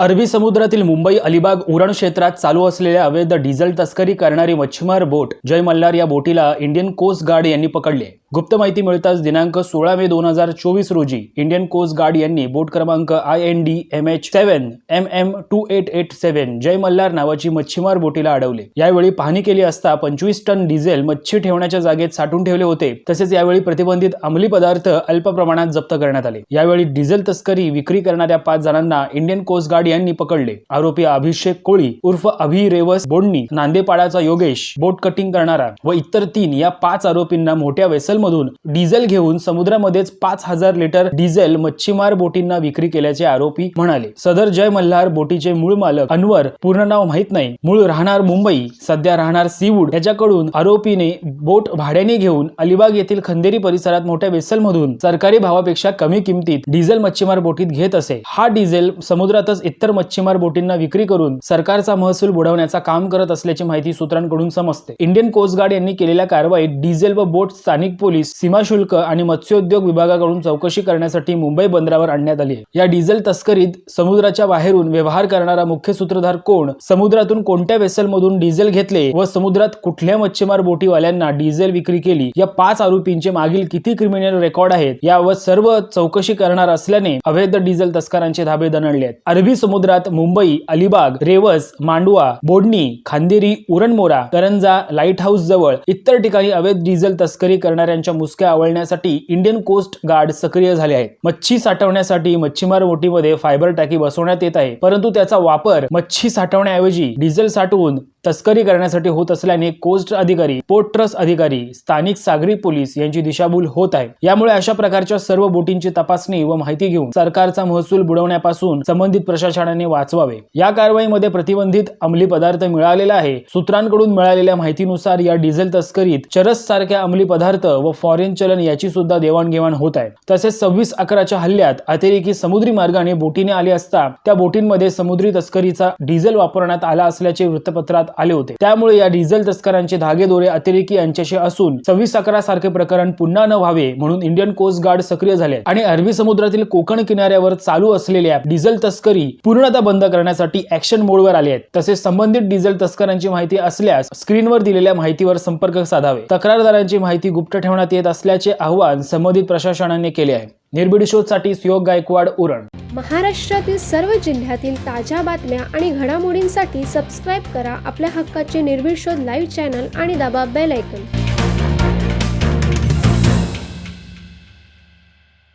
अरबी समुद्रातील मुंबई अलिबाग उरण क्षेत्रात चालू असलेल्या अवैध डिझेल तस्करी करणारी मच्छीमार बोट जय मल्हार या बोटीला इंडियन कोस्ट गार्ड यांनी पकडले. गुप्त माहिती मिळताच दिनांक सोळा मे दोन हजार चोवीस रोजी इंडियन कोस्ट गार्ड यांनी बोट क्रमांक I N D M H seven M M two eight eight seven Jai Malhar नावाची मच्छीमार बोटीला अडवले. यावेळी पाहणी केली असता पंचवीस टन डिझेल मच्छी ठेवण्याच्या जागेत साठून ठेवले होते. तसेच यावेळी प्रतिबंधित अंमली पदार्थ अल्प प्रमाणात जप्त करण्यात आले. यावेळी डिझेल तस्करी विक्री करणाऱ्या पाच जणांना इंडियन कोस्ट गार्ड यांनी पकडले. आरोपी अभिषेक कोळी उर्फ अभि रेवस बोडणी नांदेपाडाचा योगेश बोट कटिंग करणारा व इतर तीन या पाच आरोपींना मोठ्या वेसलमधून डिझेल घेऊन समुद्रामध्येच पाच हजार लिटर डिझेल मच्छीमार बोटींना विक्री केल्याचे आरोपी म्हणाले. सदर जय मल्हार बोटीचे मूळ मालक अनवर पूर्ण नाव माहीत नाही. मूळ राहणार मुंबई सध्या राहणार सीवूड. याच्याकडून आरोपीने बोट भाड्याने घेऊन अलिबाग येथील खंदेरी परिसरात मोठ्या वेसलमधून सरकारी भावापेक्षा कमी किमतीत डिझेल मच्छीमार बोटीत घेत असे. हा डिझेल समुद्रातच इतर मच्छीमार बोटींना विक्री करून सरकारचा महसूल बुडवण्याचा काम करत असल्याची माहिती सूत्रांकडून समजते. इंडियन कोस्ट गार्ड यांनी केलेल्या कारवाईत डिझेल व बोट स्थानिक पोलीस सीमा शुल्क आणि मत्स्योद्योग विभागाकडून चौकशी करण्यासाठी मुंबई बंदरावर आणण्यात आली या डिझेल तस्करीत समुद्राच्या बाहेरून व्यवहार करणारा मुख्य सूत्रधार कोण? समुद्रातून कोणत्या वेसलमधून डिझेल घेतले व समुद्रात कुठल्या मच्छीमार बोटीवाल्यांना डिझेल विक्री केली? या पाच आरोपींचे मागील किती क्रिमिनल रेकॉर्ड आहेत? यावर सर्व चौकशी करणार असल्याने अवैध डिझेल तस्करांचे धाबे दणडले आहेत. अरबी समुद्रात मुंबई अलिबाग रेवस मांडवा बोडणी खांदेरी उरणमोरा करंजा लाइट हाऊस जवळ इतर ठिकाणी अवैध डिझेल तस्करी करणाऱ्यांच्या मुसक्या आवळण्यासाठी इंडियन कोस्ट गार्ड सक्रिय झाले आहेत. मच्छी साठवण्यासाठी मच्छीमार बोटीमध्ये फायबर टाकी बसवण्यात येत आहे. परंतु त्याचा वापर मच्छी साठवण्याऐवजी डिझेल साठवून तस्करी करण्यासाठी होत असल्याने कोस्ट अधिकारी पोर्ट ट्रस्ट अधिकारी स्थानिक सागरी पोलीस यांची दिशाभूल होत आहे. यामुळे अशा प्रकारच्या सर्व बोटींची तपासणी व माहिती घेऊन सरकारचा महसूल बुडवण्यापासून संबंधित प्रशासनाने वाचवावे. या कारवाईमध्ये प्रतिबंधित अंमली पदार्थ मिळालेला आहे. सूत्रांकडून मिळालेल्या माहितीनुसार या डिझेल तस्करीत चरस सारख्या अंमली पदार्थ व फॉरेन चलन याची सुद्धा देवाणघेवाण होत आहे. तसेच सव्वीस अकराच्या हल्ल्यात अतिरेकी समुद्री मार्गाने बोटीने आले असता त्या बोटींमध्ये समुद्री तस्करीचा डिझेल वापरण्यात आला असल्याचे वृत्तपत्रात आले होते. त्यामुळे या डिझेल तस्करांचे धागेदोरे अतिरेकी यांच्याशी असून सव्वीस अकरा सारखे प्रकरण पुन्हा न व्हावे म्हणून इंडियन कोस्ट गार्ड सक्रिय झाले. आणि अरबी समुद्रातील कोकण किनाऱ्यावर चालू असलेल्या डिझेल तस्करी पूर्णतः बंद करण्यासाठी ऍक्शन मोडवर आले आहेत. तसेच संबंधित डिझेल तस्करांची माहिती असल्यास स्क्रीनवर दिलेल्या माहितीवर संपर्क साधावे. तक्रारदारांची माहिती गुप्त ठेवण्यात येत असल्याचे आवाहन संबंधित प्रशासनाने केले आहे. निर्भीड शोधसाठी सुयोग गायकवाड उरण. महाराष्ट्रातील सर्व जिल्ह्यातील ताज्या बातम्या आणि घडामोडींसाठी सबस्क्राईब करा आपल्या हक्काचे निर्भीड शोध लाईव्ह चॅनल आणि दाबा बेल ऐकन